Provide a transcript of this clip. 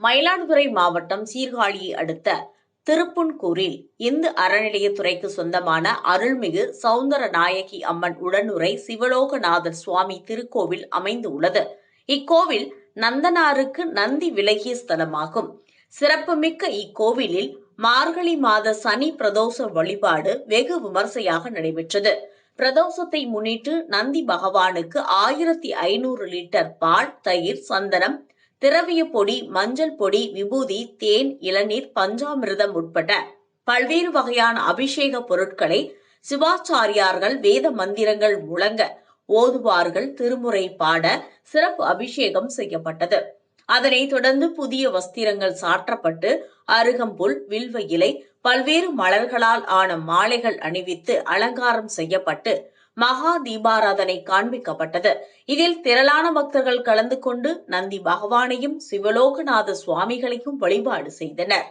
மயிலாடுதுறை மாவட்டம் சீர்காழியை அடுத்த திருப்புன்கூரில் இந்து அறநிலையத்துறைக்கு சொந்தமான அருள்மிகு சவுந்தர நாயகி அம்மன் உடனுரை சிவலோகநாதர் சுவாமி திருக்கோவில் அமைந்துள்ளது. இக்கோவில் நந்தனாருக்கு நந்தி விலகிய ஸ்தலமாகும். சிறப்புமிக்க இக்கோவிலில் மார்கழி மாத சனி பிரதோஷ வழிபாடு வெகு விமர்சையாக நடைபெற்றது. பிரதோஷத்தை முன்னிட்டு நந்தி பகவானுக்கு ஆயிரத்தி ஐநூறு லிட்டர் பால் தயிர் சந்தனம் திரவிய பொடி மஞ்சள் பொடி விபூதி தேன் இளநீர் பஞ்சாமிர்தம் உட்பட பல்வேறு வகையான அபிஷேக பொருட்களை சிவாச்சாரியார்கள் வேத மந்திரங்கள் முழங்க ஓதுவார்கள் திருமுறை பாட சிறப்பு அபிஷேகம் செய்யப்பட்டது. அதனைத் தொடர்ந்து புதிய வஸ்திரங்கள் சாற்றப்பட்டு அருகம்புல் வில்வ இலை பல்வேறு மலர்களால் ஆன மாலைகள் அணிவித்து அலங்காரம் செய்யப்பட்டு மகா தீபாராதனை காண்பிக்கப்பட்டது. இதில் திரளான பக்தர்கள் கலந்து கொண்டு நந்தி பகவானையும் சிவலோகநாத சுவாமிகளையும் வழிபாடு செய்தனர்.